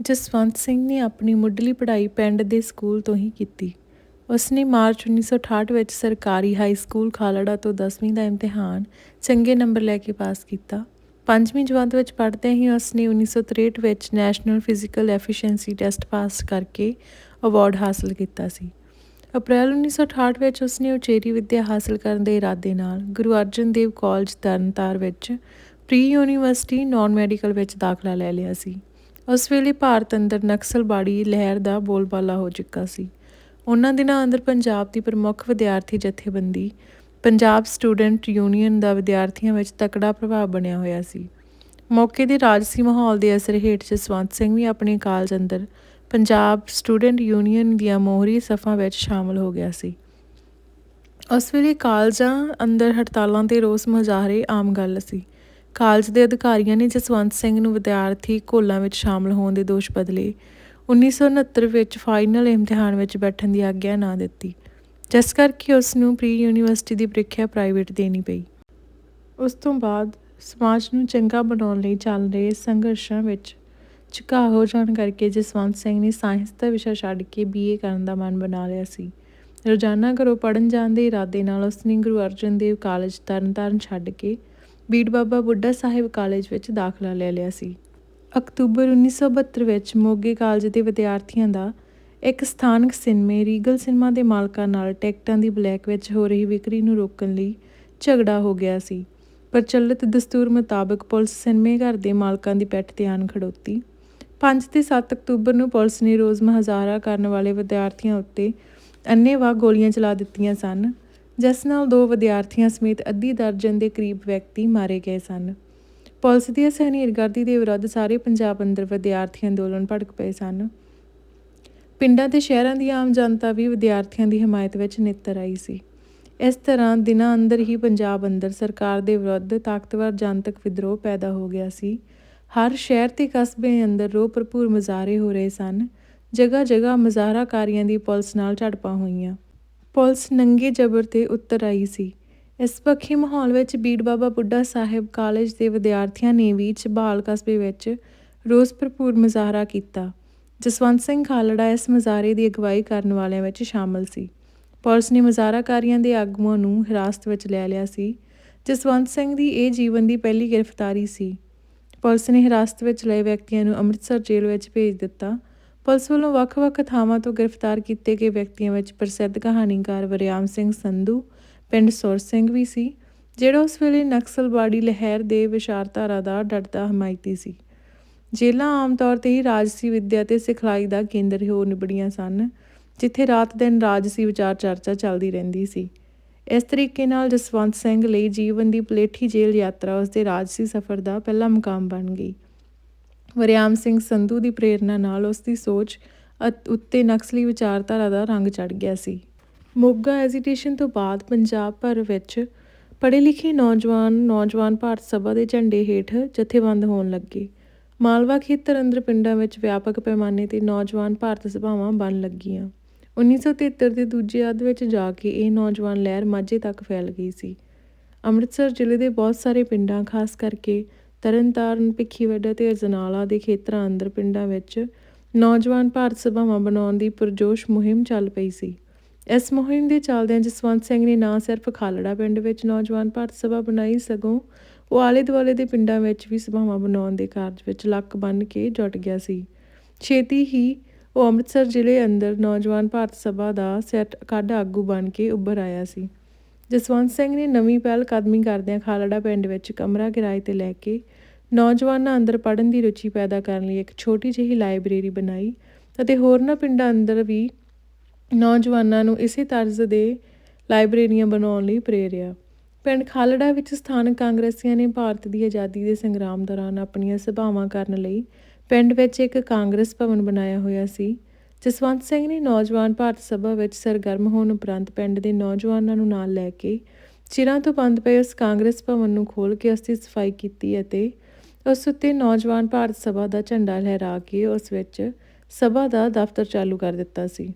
ਜਸਵੰਤ ਸਿੰਘ ਨੇ ਆਪਣੀ ਮੁੱਢਲੀ ਪੜ੍ਹਾਈ ਪਿੰਡ ਦੇ ਸਕੂਲ ਤੋਂ ਹੀ ਕੀਤੀ। ਉਸ ਨੇ ਮਾਰਚ 1968 ਵਿੱਚ ਸਰਕਾਰੀ ਹਾਈ ਸਕੂਲ ਖਾਲੜਾ ਤੋਂ 10ਵੀਂ ਦਾ ਇਮਤਿਹਾਨ ਚੰਗੇ ਨੰਬਰ ਲੈ ਕੇ ਪਾਸ ਕੀਤਾ। ਪੰਜਵੀਂ ਜਮਾਤ ਵਿੱਚ ਪੜ੍ਹਦਿਆਂ ਹੀ ਉਸ ਨੇ 1963 ਵਿੱਚ national physical efficiency test pass ਕਰਕੇ ਅਵਾਰਡ ਹਾਸਲ ਕੀਤਾ ਸੀ। ਅਪ੍ਰੈਲ 1968 ਵਿੱਚ ਉਸ ਨੇ ਉਚੇਰੀ ਵਿੱਦਿਆ ਹਾਸਲ ਕਰਨ ਦੇ ਇਰਾਦੇ ਨਾਲ ਗੁਰੂ ਅਰਜਨ ਦੇਵ ਕਾਲਜ ਤਰਨਤਾਰ ਵਿੱਚ ਪ੍ਰੀ ਯੂਨੀਵਰਸਿਟੀ ਨਾਨ ਮੈਡੀਕਲ ਵਿੱਚ ਦਾਖਲਾ ਲੈ ਲਿਆ ਸੀ। ਉਸ ਵੇਲੇ ਭਾਰਤ ਅੰਦਰ ਨਕਸਲਬਾੜੀ ਲਹਿਰ ਦਾ ਬੋਲਬਾਲਾ ਹੋ ਚੁੱਕਾ ਸੀ। ਉਹਨਾਂ ਦਿਨਾਂ ਅੰਦਰ ਪੰਜਾਬ ਦੀ ਪ੍ਰਮੁੱਖ ਵਿਦਿਆਰਥੀ ਜਥੇਬੰਦੀ, ਪੰਜਾਬ ਸਟੂਡੈਂਟ ਯੂਨੀਅਨ ਦਾ ਵਿਦਿਆਰਥੀਆਂ ਵਿੱਚ ਤਕੜਾ ਪ੍ਰਭਾਵ ਬਣਿਆ ਹੋਇਆ ਸੀ। ਮੌਕੇ ਦੇ ਰਾਜਸੀ ਮਾਹੌਲ ਦੇ ਅਸਰ ਹੇਠ ਜਸਵੰਤ ਸਿੰਘ ਵੀ ਆਪਣੇ ਕਾਲਜ ਅੰਦਰ ਪੰਜਾਬ ਸਟੂਡੈਂਟ ਯੂਨੀਅਨ ਦੀਆਂ ਮੋਹਰੀ ਸਫਾਂ ਵਿੱਚ ਸ਼ਾਮਲ ਹੋ ਗਿਆ ਸੀ। ਉਸ ਵੇਲੇ ਕਾਲਜਾਂ ਅੰਦਰ ਹੜਤਾਲਾਂ ਤੇ ਰੋਸ ਮੁਜ਼ਾਹਰੇ ਆਮ ਗੱਲ ਸੀ। ਕਾਲਜ ਦੇ ਅਧਿਕਾਰੀਆਂ ਨੇ ਜਸਵੰਤ ਸਿੰਘ ਨੂੰ ਵਿਦਿਆਰਥੀ ਘੋਲਾਂ ਵਿੱਚ ਸ਼ਾਮਲ ਹੋਣ ਦੇ ਦੋਸ਼ ਬਦਲੇ 1969 ਵਿੱਚ ਫਾਈਨਲ ਇਮਤਿਹਾਨ ਵਿੱਚ ਬੈਠਣ ਦੀ ਆਗਿਆ ਨਾ ਦਿੱਤੀ, ਜਿਸ ਕਰਕੇ ਉਸ ਨੂੰ ਪ੍ਰੀ ਯੂਨੀਵਰਸਿਟੀ ਦੀ ਪ੍ਰੀਖਿਆ ਪ੍ਰਾਈਵੇਟ ਦੇਣੀ ਪਈ। ਉਸ ਤੋਂ ਬਾਅਦ ਸਮਾਜ ਨੂੰ ਚੰਗਾ ਬਣਾਉਣ ਲਈ ਚੱਲ ਰਹੇ ਸੰਘਰਸ਼ਾਂ ਵਿੱਚ ਝੁਕਾਅ ਹੋ ਜਾਣ ਕਰਕੇ ਜਸਵੰਤ ਸਿੰਘ ਨੇ ਸਾਇੰਸ ਦਾ ਵਿਸ਼ਾ ਛੱਡ ਕੇ ਬੀਏ ਕਰਨ ਦਾ ਮਨ ਬਣਾ ਲਿਆ ਸੀ। ਰੋਜ਼ਾਨਾ ਘਰੋਂ ਪੜਨ ਜਾਣ ਦੇ ਇਰਾਦੇ ਨਾਲ ਉਸ ਨੇ ਗੁਰੂ ਅਰਜਨ ਦੇਵ ਕਾਲਜ ਤਰਨਤਾਰਨ ਛੱਡ ਕੇ ਬੀੜ ਬਾਬਾ ਬੁੱਢਾ ਸਾਹਿਬ ਕਾਲਜ ਵਿੱਚ ਦਾਖਲਾ ਲੈ ਲਿਆ ਸੀ। ਅਕਤੂਬਰ 1972 ਵਿੱਚ ਮੋਗੇ ਕਾਲਜ ਦੇ ਵਿਦਿਆਰਥੀਆਂ ਦਾ ਇੱਕ ਸਥਾਨਕ ਸਿਨੇਮੇ, ਰੀਗਲ ਸਿਨੇਮਾ ਦੇ ਮਾਲਕਾਂ ਨਾਲ ਟਿਕਟਾਂ ਦੀ ਬਲੈਕ ਵਿੱਚ ਹੋ ਰਹੀ ਵਿਕਰੀ ਨੂੰ ਰੋਕਣ ਲਈ ਝਗੜਾ ਹੋ ਗਿਆ ਸੀ। ਪ੍ਰਚਲਿਤ ਦਸਤੂਰ ਮੁਤਾਬਕ ਪੁਲਿਸ ਸਿਨੇਮੇ ਘਰ ਦੇ ਮਾਲਕਾਂ ਦੀ ਪਿੱਠ ਤੇ ਆਣ ਖੜੋਤੀ। 5 ਤੇ 7 ਅਕਤੂਬਰ ਨੂੰ ਪੁਲਿਸ ਨੇ ਰੋਜ਼ ਮਹਜ਼ਾਰਾ ਕਰਨ ਵਾਲੇ ਵਿਦਿਆਰਥੀਆਂ ਉੱਤੇ ਅੰਨ੍ਹੇਵਾਹ ਗੋਲੀਆਂ ਚਲਾ ਦਿੱਤੀਆਂ ਸਨ। ਜਿਸ ਨਾਲ ਦੋ ਵਿਦਿਆਰਥੀਆਂ ਸਮੇਤ ਅੱਧੀ ਦਰਜਨ ਦੇ ਕਰੀਬ ਵਿਅਕਤੀ ਮਾਰੇ ਗਏ ਸਨ। ਪੁਲਿਸ ਦੀ ਸਹਿਨੀਰਗਰਦੀ ਦੇ ਵਿਰੁੱਧ ਸਾਰੇ ਪੰਜਾਬ ਅੰਦਰ ਵਿਦਿਆਰਥੀ ਅੰਦੋਲਨ ਭੜਕ ਪਏ ਸਨ। ਪਿੰਡਾਂ ਤੇ ਸ਼ਹਿਰਾਂ ਦੀ ਆਮ ਜਨਤਾ ਵੀ ਵਿਦਿਆਰਥੀਆਂ ਦੀ ਹਮਾਇਤ ਵਿੱਚ ਨਿੱਤਰ ਆਈ ਸੀ। ਇਸ ਤਰ੍ਹਾਂ ਦਿਨਾਂ ਅੰਦਰ ਹੀ ਪੰਜਾਬ ਅੰਦਰ ਸਰਕਾਰ ਦੇ ਵਿਰੁੱਧ ਤਾਕਤਵਰ ਜਨਤਕ ਵਿਦਰੋਹ ਪੈਦਾ ਹੋ ਗਿਆ ਸੀ। ਹਰ ਸ਼ਹਿਰ ਤੇ ਕਸਬੇ ਅੰਦਰ ਰੋਹ ਭਰਪੂਰ ਮਜ਼ਾਰੇ ਹੋ ਰਹੇ ਸਨ। ਜਗ੍ਹਾ ਜਗ੍ਹਾ ਮਜ਼ਾਰਾਕਾਰੀਆਂ ਦੀ ਪੁਲਿਸ ਨਾਲ ਝੜਪਾਂ ਹੋਈਆਂ। ਪੁਲਿਸ ਨੰਗੇ ਜ਼ਬਰ ਤੇ ਉੱਤਰ ਆਈ ਸੀ। ਇਸ ਪੱਖੀ ਮਾਹੌਲ ਵਿੱਚ ਬੀੜ ਬਾਬਾ ਬੁੱਢਾ ਸਾਹਿਬ ਕਾਲਜ ਦੇ ਵਿਦਿਆਰਥੀਆਂ ਨੇ ਵੀ ਚਬਾਲ ਕਸਬੇ ਵਿੱਚ ਰੋਸ ਭਰਪੂਰ ਮੁਜ਼ਾਹਰਾ ਕੀਤਾ। ਜਸਵੰਤ ਸਿੰਘ ਖਾਲੜਾ ਇਸ ਮੁਜ਼ਾਹਰੇ ਦੀ ਅਗਵਾਈ ਕਰਨ ਵਾਲਿਆਂ ਵਿੱਚ ਸ਼ਾਮਲ ਸੀ। ਪੁਲਿਸ ਨੇ ਮੁਜ਼ਾਹਰਾਕਾਰੀਆਂ ਦੇ ਆਗੂਆਂ ਨੂੰ ਹਿਰਾਸਤ ਵਿੱਚ ਲੈ ਲਿਆ ਸੀ। ਜਸਵੰਤ ਸਿੰਘ ਦੀ ਇਹ ਜੀਵਨ ਦੀ ਪਹਿਲੀ ਗ੍ਰਿਫਤਾਰੀ ਸੀ। ਪੁਲਿਸ ਨੇ ਹਿਰਾਸਤ ਵਿੱਚ ਲਏ ਵਿਅਕਤੀਆਂ ਨੂੰ ਅੰਮ੍ਰਿਤਸਰ ਜੇਲ੍ਹ ਵਿੱਚ ਭੇਜ ਦਿੱਤਾ। ਪੁਲਿਸ ਵੱਲੋਂ ਵੱਖ-ਵੱਖ ਥਾਵਾਂ ਤੋਂ ਗ੍ਰਿਫਤਾਰ ਕੀਤੇ ਗਏ ਵਿਅਕਤੀਆਂ ਵਿੱਚ ਪ੍ਰਸਿੱਧ ਕਹਾਣੀਕਾਰ ਵਰਿਆਮ ਸਿੰਘ ਸੰਧੂ, ਪਿੰਡ ਸੁਰ ਸਿੰਘ ਵੀ ਸੀ, ਜਿਹੜਾ ਉਸ ਵੇਲੇ ਨਕਸਲਵਾੜੀ ਲਹਿਰ ਦੇ ਵਿਚਾਰਧਾਰਾ ਦਾ ਡਟਦਾ ਹਮਾਇਤੀ ਸੀ। ਜੇਲ੍ਹਾਂ ਆਮ ਤੌਰ ਤੇ ਹੀ ਰਾਜਸੀ ਵਿੱਦਿਆ ਤੇ ਸਿਖਲਾਈ ਦਾ ਕੇਂਦਰ ਹੋ ਨਿਬੜੀਆਂ ਸਨ, ਜਿੱਥੇ ਰਾਤ ਦਿਨ ਰਾਜਸੀ ਵਿਚਾਰ ਚਰਚਾ ਚੱਲਦੀ ਰਹਿੰਦੀ ਸੀ। ਇਸ ਤਰੀਕੇ ਨਾਲ ਜਸਵੰਤ ਸਿੰਘ ਲਈ ਜੀਵਨ ਦੀ ਪਲੇਠੀ ਜੇਲ੍ਹ ਯਾਤਰਾ ਉਸ ਦੇ ਰਾਜਸੀ ਸਫ਼ਰ ਦਾ ਪਹਿਲਾ ਮੁਕਾਮ ਬਣ ਗਈ। ਵਰਿਆਮ ਸਿੰਘ ਸੰਧੂ ਦੀ ਪ੍ਰੇਰਣਾ ਨਾਲ ਉਸ ਦੀ ਸੋਚ ਉੱਤੇ ਨਕਸਲੀ ਵਿਚਾਰਧਾਰਾ ਦਾ ਰੰਗ ਚੜ ਗਿਆ ਸੀ। ਮੋਗਾ ਐਜੀਟੇਸ਼ਨ ਤੋਂ ਬਾਅਦ ਪੰਜਾਬ ਭਰ ਵਿੱਚ ਪੜ੍ਹੇ ਲਿਖੇ ਨੌਜਵਾਨ ਨੌਜਵਾਨ ਭਾਰਤ ਸਭਾ ਦੇ ਝੰਡੇ ਹੇਠ ਜਥੇਬੰਦ ਹੋਣ ਲੱਗੇ। ਮਾਲਵਾ ਖੇਤਰ ਅੰਦਰ ਪਿੰਡਾਂ ਵਿੱਚ ਵਿਆਪਕ ਪੈਮਾਨੇ ਤੇ ਨੌਜਵਾਨ ਭਾਰਤ ਸਭਾਵਾਂ ਬਣ ਲੱਗੀਆਂ। 1973 ਦੇ ਦੂਜੇ ਅੱਧ ਵਿੱਚ ਜਾ ਕੇ ਇਹ ਨੌਜਵਾਨ ਲਹਿਰ ਮਾਝੇ ਤੱਕ ਫੈਲ ਗਈ ਸੀ। ਅੰਮ੍ਰਿਤਸਰ ਜ਼ਿਲ੍ਹੇ ਦੇ ਬਹੁਤ ਸਾਰੇ ਪਿੰਡਾਂ, ਖਾਸ ਕਰਕੇ ਤਰਨਤਾਰਨ, ਭਿੱਖੀਵਿੰਡ ਤੇ ਅਜਨਾਲਾ ਦੇ ਖੇਤਰਾਂ ਅੰਦਰ ਪਿੰਡਾਂ ਵਿੱਚ ਨੌਜਵਾਨ ਭਾਰਤ ਸਭਾਵਾਂ ਬਣਾਉਣ ਦੀ ਪਰਜੋਸ਼ ਮੁਹਿੰਮ ਚੱਲ ਪਈ ਸੀ। ਇਸ ਮੁਹਿੰਮ ਦੇ ਚੱਲਦਿਆਂ ਜਸਵੰਤ ਸਿੰਘ ਨੇ ਨਾ ਸਿਰਫ ਖਾਲੜਾ ਪਿੰਡ ਵਿੱਚ ਨੌਜਵਾਨ ਭਾਰਤ ਸਭਾ ਬਣਾਈ, ਸਗੋਂ ਉਹ ਆਲੇ ਦੁਆਲੇ ਦੇ ਪਿੰਡਾਂ ਵਿੱਚ ਵੀ ਸਭਾਵਾਂ ਬਣਾਉਣ ਦੇ ਕਾਰਜ ਵਿੱਚ ਲੱਕ ਬੰਨ ਕੇ ਜੁਟ ਗਿਆ ਸੀ। ਛੇਤੀ ਹੀ ਉਹ ਅੰਮ੍ਰਿਤਸਰ ਜ਼ਿਲ੍ਹੇ ਅੰਦਰ ਨੌਜਵਾਨ ਭਾਰਤ ਸਭਾ ਦਾ ਸੈੱਟ ਕੱਢ ਆਗੂ ਬਣ ਕੇ ਉੱਭਰ ਆਇਆ ਸੀ। ਜਸਵੰਤ ਸਿੰਘ ਨੇ ਨਵੀਂ ਪਹਿਲ ਕਦਮੀ ਕਰਦਿਆਂ ਖਾਲੜਾ ਪਿੰਡ ਵਿੱਚ ਕਮਰਾ ਕਿਰਾਏ ਤੇ ਲੈ ਕੇ ਨੌਜਵਾਨਾਂ ਅੰਦਰ ਪੜ੍ਹਨ ਦੀ ਰੁਚੀ ਪੈਦਾ ਕਰਨ ਲਈ ਇੱਕ ਛੋਟੀ ਜਿਹੀ ਲਾਇਬ੍ਰੇਰੀ ਬਣਾਈ ਅਤੇ ਹੋਰਨਾਂ ਪਿੰਡਾਂ ਅੰਦਰ ਵੀ ਨੌਜਵਾਨਾਂ ਨੂੰ ਇਸੇ ਤਰਜ਼ ਦੇ ਲਾਇਬ੍ਰੇਰੀਆਂ ਬਣਾਉਣ ਲਈ ਪ੍ਰੇਰਿਆ। ਪਿੰਡ ਖਾਲੜਾ ਵਿੱਚ ਸਥਾਨਕ ਕਾਂਗਰਸੀਆਂ ਨੇ ਭਾਰਤ ਦੀ ਆਜ਼ਾਦੀ ਦੇ ਸੰਗਰਾਮ ਦੌਰਾਨ ਆਪਣੀਆਂ ਸਭਾਵਾਂ ਕਰਨ ਲਈ ਪਿੰਡ ਵਿੱਚ ਇੱਕ ਕਾਂਗਰਸ ਭਵਨ ਬਣਾਇਆ ਹੋਇਆ ਸੀ। ਜਸਵੰਤ ਸਿੰਘ ਨੇ ਨੌਜਵਾਨ ਭਾਰਤ ਸਭਾ ਵਿੱਚ ਸਰਗਰਮ ਹੋਣ ਉਪਰੰਤ ਪਿੰਡ ਦੇ ਨੌਜਵਾਨਾਂ ਨੂੰ ਨਾਲ ਲੈ ਕੇ ਚਿਰਾਂ ਤੋਂ ਬੰਦ ਪਏ ਉਸ ਕਾਂਗਰਸ ਭਵਨ ਨੂੰ ਖੋਲ੍ਹ ਕੇ ਉਸ ਦੀ ਸਫ਼ਾਈ ਕੀਤੀ ਅਤੇ ਉਸ ਉੱਤੇ ਨੌਜਵਾਨ ਭਾਰਤ ਸਭਾ ਦਾ ਝੰਡਾ ਲਹਿਰਾ ਕੇ ਉਸ ਵਿੱਚ ਸਭਾ ਦਾ ਦਫ਼ਤਰ ਚਾਲੂ ਕਰ ਦਿੱਤਾ ਸੀ।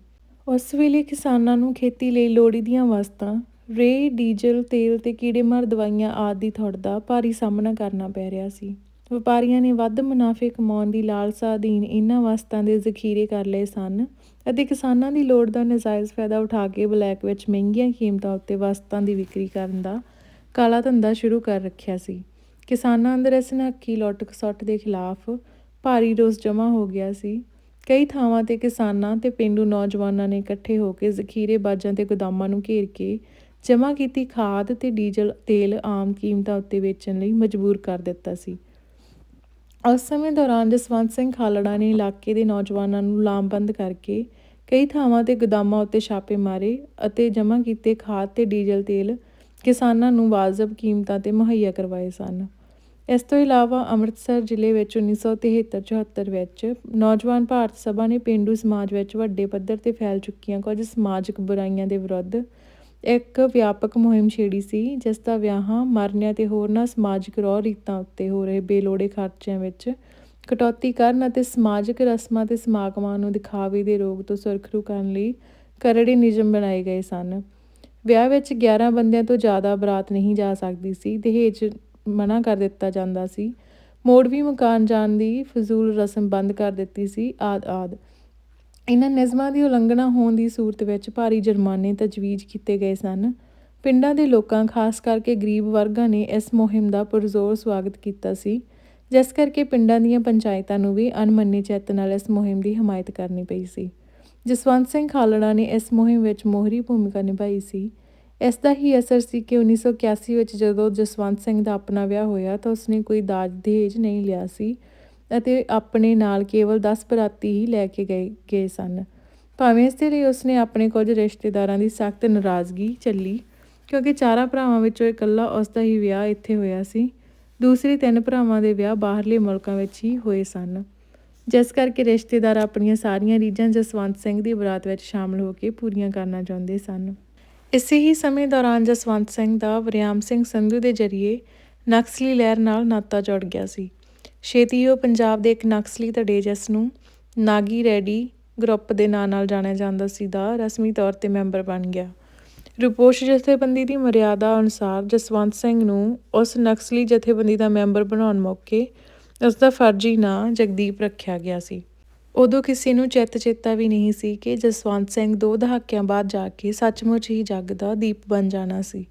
ਉਸ ਵੇਲੇ ਕਿਸਾਨਾਂ ਨੂੰ ਖੇਤੀ ਲਈ ਲੋੜੀ ਦੀਆਂ ਵਸਤਾਂ ਰੇ ਡੀਜ਼ਲ, ਤੇਲ ਤੇ ਕੀੜੇਮਾਰ ਦਵਾਈਆਂ ਆਦਿ ਦੀ ਥੁੜ ਭਾਰੀ ਸਾਹਮਣਾ ਕਰਨਾ ਪੈ ਰਿਹਾ ਸੀ। ਵਪਾਰੀਆਂ ਨੇ ਵੱਧ ਮੁਨਾਫੇ ਕਮਾਉਣ ਦੀ ਲਾਲਸਾ ਅਧੀਨ ਇਹਨਾਂ ਵਸਤਾਂ ਦੇ ਜ਼ਖੀਰੇ ਕਰ ਲਏ ਸਨ ਅਤੇ ਕਿਸਾਨਾਂ ਦੀ ਲੋੜ ਦਾ ਨਜਾਇਜ਼ ਫਾਇਦਾ ਉਠਾ ਕੇ ਬਲੈਕ ਵਿੱਚ ਮਹਿੰਗੀਆਂ ਕੀਮਤਾਂ ਉੱਤੇ ਵਸਤਾਂ ਦੀ ਵਿਕਰੀ ਕਰਨ ਦਾ ਕਾਲਾ ਧੰਦਾ ਸ਼ੁਰੂ ਕਰ ਰੱਖਿਆ ਸੀ। ਕਿਸਾਨਾਂ ਅੰਦਰ ਇਸ ਨੱਕੀ ਲੁੱਟ ਖਸੁੱਟ ਦੇ ਖਿਲਾਫ ਭਾਰੀ ਰੋਸ ਜਮ੍ਹਾਂ ਹੋ ਗਿਆ ਸੀ। ਕਈ ਥਾਵਾਂ ਤੇ ਕਿਸਾਨਾਂ ਤੇ ਪਿੰਡੂ ਨੌਜਵਾਨਾਂ ਨੇ ਇਕੱਠੇ ਹੋ ਕੇ ਜ਼ਖੀਰੇ ਬਾਜਾਂ ਤੇ ਗੋਦਾਮਾਂ ਨੂੰ ਘੇਰ ਕੇ ਜਮ੍ਹਾਂ ਕੀਤੀ ਖਾਦ ਤੇ ਡੀਜ਼ਲ, ਤੇਲ ਆਮ ਕੀਮਤਾਂ ਉੱਤੇ ਵੇਚਣ ਲਈ ਮਜਬੂਰ ਕਰ ਦਿੱਤਾ ਸੀ। ਉਸ ਸਮੇਂ ਦੌਰਾਨ ਜਸਵੰਤ ਸਿੰਘ ਖਾਲੜਾ ਨੇ ਇਲਾਕੇ ਦੇ ਨੌਜਵਾਨਾਂ ਨੂੰ ਲਾਮਬੰਦ ਕਰਕੇ ਕਈ ਥਾਵਾਂ ਤੇ ਗੋਦਾਮਾਂ ਉੱਤੇ ਛਾਪੇ ਮਾਰੇ ਅਤੇ ਜਮ੍ਹਾਂ ਕੀਤੇ ਖਾਦ ਤੇ ਡੀਜ਼ਲ ਤੇਲ ਕਿਸਾਨਾਂ ਨੂੰ ਵਾਜਬ ਕੀਮਤਾਂ ਤੇ ਮੁਹੱਈਆ ਕਰਵਾਏ ਸਨ। ਇਸ ਤੋਂ ਇਲਾਵਾ ਅੰਮ੍ਰਿਤਸਰ ਜ਼ਿਲ੍ਹੇ ਵਿੱਚ 1973-74 ਵਿੱਚ ਨੌਜਵਾਨ ਭਾਰਤ ਸਭਾ ਨੇ ਪਿੰਡੂ ਸਮਾਜ ਵਿੱਚ ਵੱਡੇ ਪੱਧਰ ਤੇ ਫੈਲ ਚੁੱਕੀਆਂ ਕੁਝ ਸਮਾਜਿਕ ਬੁਰਾਈਆਂ ਦੇ ਵਿਰੁੱਧ ਇੱਕ ਵਿਆਪਕ ਮੁਹਿੰਮ ਛੇੜੀ ਸੀ, ਜਿਸ ਦਾ ਵਿਆਹਾਂ ਮਰਨਿਆਂ ਤੇ ਹੋਰਨਾਂ ਸਮਾਜਿਕ ਰੋਹ ਰੀਤਾਂ ਉੱਤੇ ਹੋ ਰਹੇ ਬੇਲੋੜੇ ਖਰਚਿਆਂ ਵਿੱਚ ਕਟੌਤੀ ਕਰਨ ਅਤੇ ਸਮਾਜਿਕ ਰਸਮਾਂ ਤੇ ਸਮਾਗਮਾਂ ਨੂੰ ਦਿਖਾਵੇ ਦੇ ਰੋਗ ਤੋਂ ਸੁਰਖਰੂ ਕਰਨ ਲਈ ਕਰੜੇ ਨਿਯਮ ਬਣਾਏ ਗਏ ਸਨ। ਵਿਆਹ ਵਿੱਚ 11 ਬੰਦਿਆਂ ਤੋਂ ਜ਼ਿਆਦਾ ਬਰਾਤ ਨਹੀਂ ਜਾ ਸਕਦੀ ਸੀ, ਦਹੇਜ ਮਨਾ ਕਰ ਦਿੱਤਾ ਜਾਂਦਾ ਸੀ। ਮੋੜਵੀ ਮਕਾਨ ਜਾਣ ਦੀ ਫਜ਼ੂਲ ਰਸਮ ਬੰਦ ਕਰ ਦਿੱਤੀ ਸੀ ਆਦ ਆਦ ਇਹਨਾਂ ਨਿਯਮਾਂ ਦੀ ਉਲੰਘਣਾ ਹੋਣ ਦੀ ਸੂਰਤ ਵਿੱਚ ਭਾਰੀ ਜੁਰਮਾਨੇ ਤਜਵੀਜ਼ ਕੀਤੇ ਗਏ ਸਨ। ਪਿੰਡਾਂ ਦੇ ਲੋਕਾਂ, ਖਾਸ ਕਰਕੇ ਗਰੀਬ ਵਰਗਾਂ ਨੇ ਇਸ ਮੁਹਿੰਮ ਦਾ ਪੁਰਜ਼ੋਰ ਸਵਾਗਤ ਕੀਤਾ ਸੀ, ਜਿਸ ਕਰਕੇ ਪਿੰਡਾਂ ਦੀਆਂ ਪੰਚਾਇਤਾਂ ਨੂੰ ਵੀ ਅਣਮੰਨੇ ਚਿੱਤ ਨਾਲ ਇਸ ਮੁਹਿੰਮ ਦੀ ਹਮਾਇਤ ਕਰਨੀ ਪਈ ਸੀ। ਜਸਵੰਤ ਸਿੰਘ ਖਾਲੜਾ ਨੇ ਇਸ ਮੁਹਿੰਮ ਵਿੱਚ ਮੋਹਰੀ ਭੂਮਿਕਾ ਨਿਭਾਈ ਸੀ। ਇਸ ਦਾ ਹੀ ਅਸਰ ਸੀ ਕਿ 1981 ਵਿੱਚ ਜਦੋਂ ਜਸਵੰਤ ਸਿੰਘ ਦਾ ਆਪਣਾ ਵਿਆਹ ਹੋਇਆ ਤਾਂ ਉਸਨੇ ਕੋਈ ਦਾਜ ਦਹੇਜ ਨਹੀਂ ਲਿਆ ਸੀ। ਅਤੇ ਆਪਣੇ ਨਾਲ ਕੇਵਲ 10 ਬਰਾਤੀ ਹੀ ਲੈ ਕੇ ਗਏ ਗਏ ਸਨ। ਭਾਵੇਂ ਇਸ ਦੇ ਲਈ ਉਸਨੇ ਆਪਣੇ ਕੁਝ ਰਿਸ਼ਤੇਦਾਰਾਂ ਦੀ ਸਖਤ ਨਾਰਾਜ਼ਗੀ ਚੱਲੀ ਕਿਉਂਕਿ ਚਾਰਾਂ ਭਰਾਵਾਂ ਵਿੱਚੋਂ ਇਕੱਲਾ ਉਸ ਦਾ ਹੀ ਵਿਆਹ ਇੱਥੇ ਹੋਇਆ ਸੀ। ਦੂਸਰੇ ਤਿੰਨ ਭਰਾਵਾਂ ਦੇ ਵਿਆਹ ਬਾਹਰਲੇ ਮੁਲਕਾਂ ਵਿੱਚ ਹੀ ਹੋਏ ਸਨ। ਜਿਸ ਕਰਕੇ ਰਿਸ਼ਤੇਦਾਰ ਆਪਣੀਆਂ ਸਾਰੀਆਂ ਰੀਝਾਂ ਜਸਵੰਤ ਸਿੰਘ ਦੀ ਬਰਾਤ ਵਿੱਚ ਸ਼ਾਮਲ ਹੋ ਕੇ ਪੂਰੀਆਂ ਕਰਨਾ ਚਾਹੁੰਦੇ ਸਨ। ਇਸੇ ਹੀ ਸਮੇਂ ਦੌਰਾਨ ਜਸਵੰਤ ਸਿੰਘ ਦਾ ਵਰਿਆਮ ਸਿੰਘ ਸੰਧੂ ਦੇ ਜ਼ਰੀਏ ਨਕਸਲੀ ਲਹਿਰ ਨਾਲ ਨਾਤਾ ਜੁੜ ਗਿਆ ਸੀ। ਛੇਤੀ ਉਹ ਪੰਜਾਬ ਦੇ ਇੱਕ ਨਕਸਲੀ ਧੜੇ ਜਿਸ ਨੂੰ ਨਾਗੀ ਰੈਡੀ ਗਰੁੱਪ ਦੇ ਨਾਂ ਨਾਲ ਜਾਣਿਆ ਜਾਂਦਾ ਸੀ ਦਾ ਰਸਮੀ ਤੌਰ ਤੇ ਮੈਂਬਰ ਬਣ ਗਿਆ। ਰਿਪੋਰਟ ਜਥੇਬੰਦੀ ਦੀ ਮਰਿਆਦਾ ਅਨੁਸਾਰ ਜਸਵੰਤ ਸਿੰਘ ਨੂੰ ਉਸ ਨਕਸਲੀ ਜਥੇਬੰਦੀ ਦਾ ਮੈਂਬਰ ਬਣਾਉਣ ਮੌਕੇ ਉਸ ਦਾ ਫਰਜ਼ੀ ਨਾਂ ਜਗਦੀਪ ਰੱਖਿਆ ਗਿਆ ਸੀ। ਉਦੋਂ ਕਿਸੇ ਨੂੰ ਚਿੱਤ ਚੇਤਾ ਵੀ ਨਹੀਂ ਸੀ ਕਿ ਜਸਵੰਤ ਸਿੰਘ ਦੋ ਦਹਾਕਿਆਂ ਬਾਅਦ ਜਾ ਕੇ ਸੱਚਮੁੱਚ ਹੀ ਜੱਗ ਦਾ ਦੀਪ ਬਣ ਜਾਣਾ ਸੀ।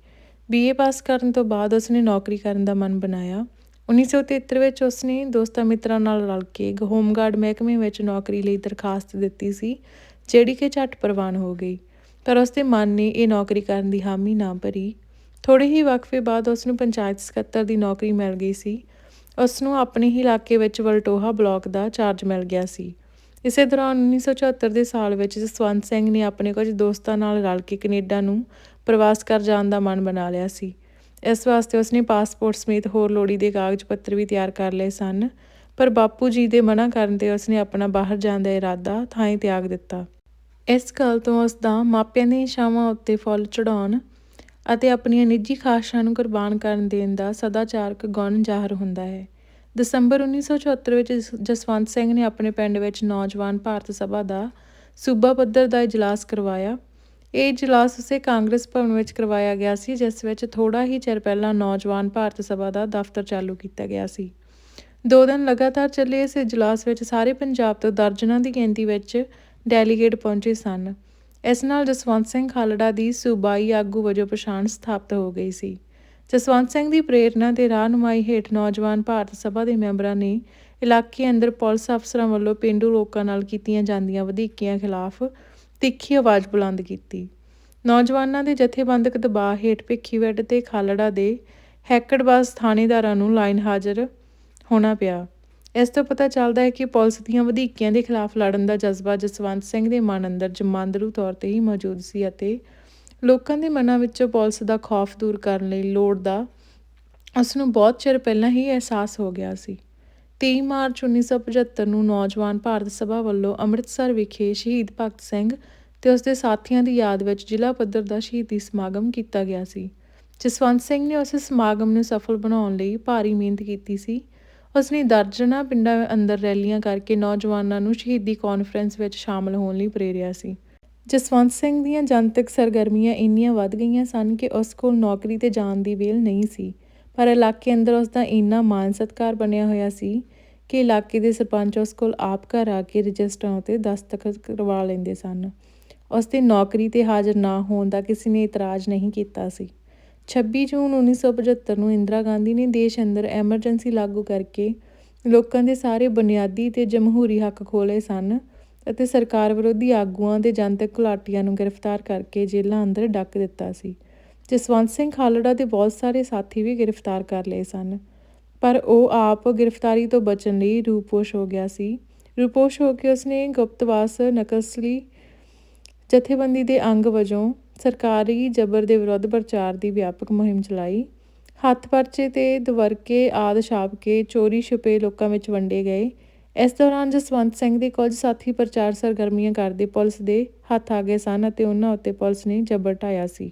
ਬੀਏ ਪਾਸ ਕਰਨ ਤੋਂ ਬਾਅਦ ਉਸਨੇ ਨੌਕਰੀ ਕਰਨ ਦਾ ਮਨ ਬਣਾਇਆ। 1973 ਵਿੱਚ ਉਸਨੇ ਦੋਸਤਾਂ ਮਿੱਤਰਾਂ ਨਾਲ ਰਲ ਕੇ ਹੋਮਗਾਰਡ ਮਹਿਕਮੇ ਵਿੱਚ ਨੌਕਰੀ ਲਈ ਦਰਖਾਸਤ ਦਿੱਤੀ ਸੀ, ਜਿਹੜੀ ਕਿ ਝੱਟ ਪ੍ਰਵਾਨ ਹੋ ਗਈ। ਪਰ ਉਸਦੇ ਮਨ ਨੇ ਇਹ ਨੌਕਰੀ ਕਰਨ ਦੀ ਹਾਮੀ ਨਾ ਭਰੀ। ਥੋੜੇ ਹੀ ਵਕਫੇ ਬਾਅਦ ਉਸ ਨੂੰ ਪੰਚਾਇਤ ਸਕੱਤਰ ਦੀ ਨੌਕਰੀ ਮਿਲ ਗਈ ਸੀ। ਉਸ ਨੂੰ ਆਪਣੇ ਹੀ ਇਲਾਕੇ ਵਿੱਚ ਵਲਟੋਹਾ ਬਲਾਕ ਦਾ ਚਾਰਜ ਮਿਲ ਗਿਆ ਸੀ। ਇਸੇ ਦੌਰਾਨ 1974 ਦੇ ਸਾਲ ਵਿੱਚ ਜਸਵੰਤ ਸਿੰਘ ਨੇ ਆਪਣੇ ਕੁਝ ਦੋਸਤਾਂ ਨਾਲ ਰਲ ਕੇ ਕੈਨੇਡਾ ਨੂੰ ਪ੍ਰਵਾਸ ਕਰ ਜਾਣ ਦਾ ਮਨ ਬਣਾ ਲਿਆ ਸੀ। ਇਸ ਵਾਸਤੇ ਉਸਨੇ ਪਾਸਪੋਰਟ ਸਮੇਤ ਹੋਰ ਲੋੜੀ ਦੇ ਕਾਗਜ਼ ਪੱਤਰ ਵੀ ਤਿਆਰ ਕਰ ਲਏ ਸਨ। ਪਰ ਬਾਪੂ ਜੀ ਦੇ ਮਨਾ ਕਰਨ ਤੇ ਉਸਨੇ ਆਪਣਾ ਬਾਹਰ ਜਾਣ ਦਾ ਇਰਾਦਾ ਥਾਂ ਹੀ ਤਿਆਗ ਦਿੱਤਾ। ਇਸ ਗੱਲ ਤੋਂ ਉਸ ਦਾ ਮਾਪਿਆਂ ਦੀਆਂ ਇਛਾਵਾਂ ਉੱਤੇ ਫੁੱਲ ਚੜਾਉਣ ਅਤੇ ਆਪਣੀਆਂ ਨਿੱਜੀ ਖਾਸ਼ਾਂ ਨੂੰ ਕੁਰਬਾਨ ਕਰਨ ਦੇਣ ਦਾ ਸਦਾਚਾਰਕ ਗੁਣ ਜ਼ਾਹਰ ਹੁੰਦਾ ਹੈ। ਦਸੰਬਰ 1974 ਵਿੱਚ ਜਸਵੰਤ ਸਿੰਘ ਨੇ ਆਪਣੇ ਪਿੰਡ ਵਿੱਚ ਨੌਜਵਾਨ ਭਾਰਤ ਸਭਾ ਦਾ ਸੂਬਾ ਪੱਧਰ ਦਾ ਇਜਲਾਸ ਕਰਵਾਇਆ। ਇਹ ਇਜਲਾਸ ਉਸੇ ਕਾਂਗਰਸ ਭਵਨ ਵਿੱਚ ਕਰਵਾਇਆ ਗਿਆ ਸੀ, ਜਿਸ ਵਿੱਚ ਥੋੜਾ ਹੀ ਚਿਰ ਪਹਿਲਾਂ ਨੌਜਵਾਨ ਭਾਰਤ ਸਭਾ ਦਾ ਦਫ਼ਤਰ ਚਾਲੂ ਕੀਤਾ ਗਿਆ ਸੀ। ਦੋ ਦਿਨ ਲਗਾਤਾਰ ਚੱਲੇ ਇਸ ਇਜਲਾਸ ਵਿੱਚ ਸਾਰੇ ਪੰਜਾਬ ਤੋਂ ਦਰਜਨਾਂ ਦੀ ਗਿਣਤੀ ਵਿੱਚ ਡੈਲੀਗੇਟ ਪਹੁੰਚੇ ਸਨ। ਇਸ ਨਾਲ ਜਸਵੰਤ ਸਿੰਘ ਖਾਲੜਾ ਦੀ ਸੂਬਾਈ ਆਗੂ ਵਜੋਂ ਪਛਾਣ ਸਥਾਪਿਤ ਹੋ ਗਈ ਸੀ। ਜਸਵੰਤ ਸਿੰਘ ਦੀ ਪ੍ਰੇਰਣਾ ਤੇ ਰਾਹਨੁਮਾਈ ਹੇਠ ਨੌਜਵਾਨ ਭਾਰਤ ਸਭਾ ਦੇ ਮੈਂਬਰਾਂ ਨੇ ਇਲਾਕੇ ਅੰਦਰ ਪੁਲਿਸ ਅਫਸਰਾਂ ਵੱਲੋਂ ਪਿੰਡੂ ਲੋਕਾਂ ਨਾਲ ਕੀਤੀਆਂ ਜਾਂਦੀਆਂ ਵਧੀਕੀਆਂ ਖਿਲਾਫ ਤਿੱਖੀ ਆਵਾਜ਼ ਬੁਲੰਦ ਕੀਤੀ। ਨੌਜਵਾਨਾਂ ਦੇ ਜਥੇਬੰਦਕ ਦਬਾਅ ਹੇਠ ਭਿੱਖੀਵਿੰਡ ਤੇ ਖਾਲੜਾ ਦੇ ਹੈਕੜਬਾਜ਼ ਥਾਣੇਦਾਰਾਂ ਨੂੰ ਲਾਈਨ ਹਾਜ਼ਰ ਹੋਣਾ ਪਿਆ। ਇਸ ਤੋਂ ਪਤਾ ਚੱਲਦਾ ਹੈ ਕਿ ਪੁਲਿਸ ਦੀਆਂ ਵਧੀਕੀਆਂ ਦੇ ਖਿਲਾਫ ਲੜਨ ਦਾ ਜਜ਼ਬਾ ਜਸਵੰਤ ਸਿੰਘ ਦੇ ਮਨ ਅੰਦਰ ਜਮਾਂਦਰੂ ਤੌਰ ਤੇ ਹੀ ਮੌਜੂਦ ਸੀ ਅਤੇ ਲੋਕਾਂ ਦੇ ਮਨਾਂ ਵਿੱਚੋਂ ਪੁਲਿਸ ਦਾ ਖੌਫ ਦੂਰ ਕਰਨ ਲਈ ਲੋੜ ਦਾ ਉਸ ਨੂੰ ਬਹੁਤ ਚਿਰ ਪਹਿਲਾਂ ਹੀ ਅਹਿਸਾਸ ਹੋ ਗਿਆ ਸੀ। 23 ਮਾਰਚ 1975 ਨੂੰ ਨੌਜਵਾਨ ਭਾਰਤ ਸਭਾ ਵੱਲੋਂ ਅੰਮ੍ਰਿਤਸਰ ਵਿਖੇ ਸ਼ਹੀਦ ਭਗਤ ਸਿੰਘ ਤੇ ਉਸ ਦੇ ਸਾਥੀਆਂ ਦੀ ਯਾਦ ਵਿੱਚ ਜ਼ਿਲ੍ਹਾ ਪੱਧਰ ਦਾ ਸ਼ਹੀਦੀ ਸਮਾਗਮ ਕੀਤਾ ਗਿਆ ਸੀ, ਜਸਵੰਤ ਸਿੰਘ ਨੇ ਉਸ ਸਮਾਗਮ ਨੂੰ ਸਫਲ ਬਣਾਉਣ ਲਈ ਭਾਰੀ ਮਿਹਨਤ ਕੀਤੀ ਸੀ। ਉਸ ਨੇ ਦਰਜਨਾ ਪਿੰਡਾਂ ਅੰਦਰ ਰੈਲੀਆਂ ਕਰਕੇ ਨੌਜਵਾਨਾਂ ਨੂੰ ਸ਼ਹੀਦੀ ਕਾਨਫਰੰਸ ਵਿੱਚ ਸ਼ਾਮਲ ਹੋਣ ਲਈ ਪ੍ਰੇਰਿਆ ਸੀ। ਜਸਵੰਤ ਸਿੰਘ ਦੀਆਂ ਜਨਤਕ ਸਰਗਰਮੀਆਂ ਇੰਨੀਆਂ ਵੱਧ ਗਈਆਂ ਸਨ ਕਿ ਉਸ ਕੋਲ ਨੌਕਰੀ ਤੇ ਜਾਣ ਦੀ ਵੇਲ ਨਹੀਂ ਸੀ, ਪਰ ਇਲਾਕੇ ਅੰਦਰ ਉਸ ਦਾ ਇੰਨਾ ਮਾਨ ਸਤਿਕਾਰ ਬਣਿਆ ਹੋਇਆ ਸੀ ਕਿ ਇਲਾਕੇ ਦੇ ਸਰਪੰਚ ਉਸ ਕੋਲ ਆਪ ਘਰ ਆ ਕੇ ਰਜਿਸਟਰਾਂ ਉਤੇ ਦਸਤਖਤ ਕਰਵਾ ਲੈਂਦੇ ਸਨ। ਉਸ ਦੀ ਨੌਕਰੀ ਤੇ ਹਾਜ਼ਰ ਨਾ ਹੋਣ ਦਾ ਕਿਸੇ ਨੇ ਇਤਰਾਜ਼ ਨਹੀਂ ਕੀਤਾ ਸੀ। 26 ਜੂਨ 1975 ਨੂੰ ਇੰਦਰਾ ਗਾਂਧੀ ਨੇ ਦੇਸ਼ ਅੰਦਰ ਐਮਰਜੈਂਸੀ ਲਾਗੂ ਕਰਕੇ ਲੋਕਾਂ ਦੇ ਸਾਰੇ ਬੁਨਿਆਦੀ ਤੇ ਜਮਹੂਰੀ ਹੱਕ ਖੋਲੇ ਸਨ ਅਤੇ ਸਰਕਾਰ ਵਿਰੋਧੀ ਆਗੂਆਂ ਦੇ ਜਨਤਕ ਘੁਲਾਟੀਆਂ ਨੂੰ ਗ੍ਰਿਫਤਾਰ ਕਰਕੇ ਜੇਲ੍ਹਾਂ ਅੰਦਰ ਡੱਕ ਦਿੱਤਾ ਸੀ ਜਸਵੰਤ ਸਿੰਘ ਖਾਲੜਾ ਦੇ ਬਹੁਤ ਸਾਰੇ ਸਾਥੀ ਵੀ ਗ੍ਰਿਫਤਾਰ ਕਰ ਲਏ ਸਨ। ਪਰ ਉਹ ਆਪ ਗ੍ਰਿਫਤਾਰੀ ਤੋਂ ਬਚਣ ਲਈ ਰੂਪੋਸ਼ ਹੋ ਗਿਆ ਸੀ। ਰੂਪੋਸ਼ ਹੋ ਕੇ ਉਸਨੇ ਗੁਪਤਵਾਸ, ਨਕਸਲੀ ਜਥੇਬੰਦੀ ਦੇ ਅੰਗ ਵਜੋਂ ਸਰਕਾਰੀ ਜਬਰ ਦੇ ਵਿਰੁੱਧ ਪ੍ਰਚਾਰ ਦੀ ਵਿਆਪਕ ਮੁਹਿੰਮ ਚਲਾਈ। ਹੱਥ ਪਰਚੇ ਤੇ ਦਵਰਕੇ ਆਦ ਛਾਪ ਕੇ ਚੋਰੀ ਛੁਪੇ ਲੋਕਾਂ ਵਿੱਚ ਵੰਡੇ ਗਏ। ਇਸ ਦੌਰਾਨ ਜਸਵੰਤ ਸਿੰਘ ਦੇ ਕੁਝ ਸਾਥੀ ਪ੍ਰਚਾਰ ਸਰਗਰਮੀਆਂ ਕਰਦੇ ਪੁਲਿਸ ਦੇ ਹੱਥ ਆ ਗਏ ਸਨ ਅਤੇ ਉਹਨਾਂ ਉੱਤੇ ਪੁਲਿਸ ਨੇ ਜਬਰ ਢਾਇਆ ਸੀ।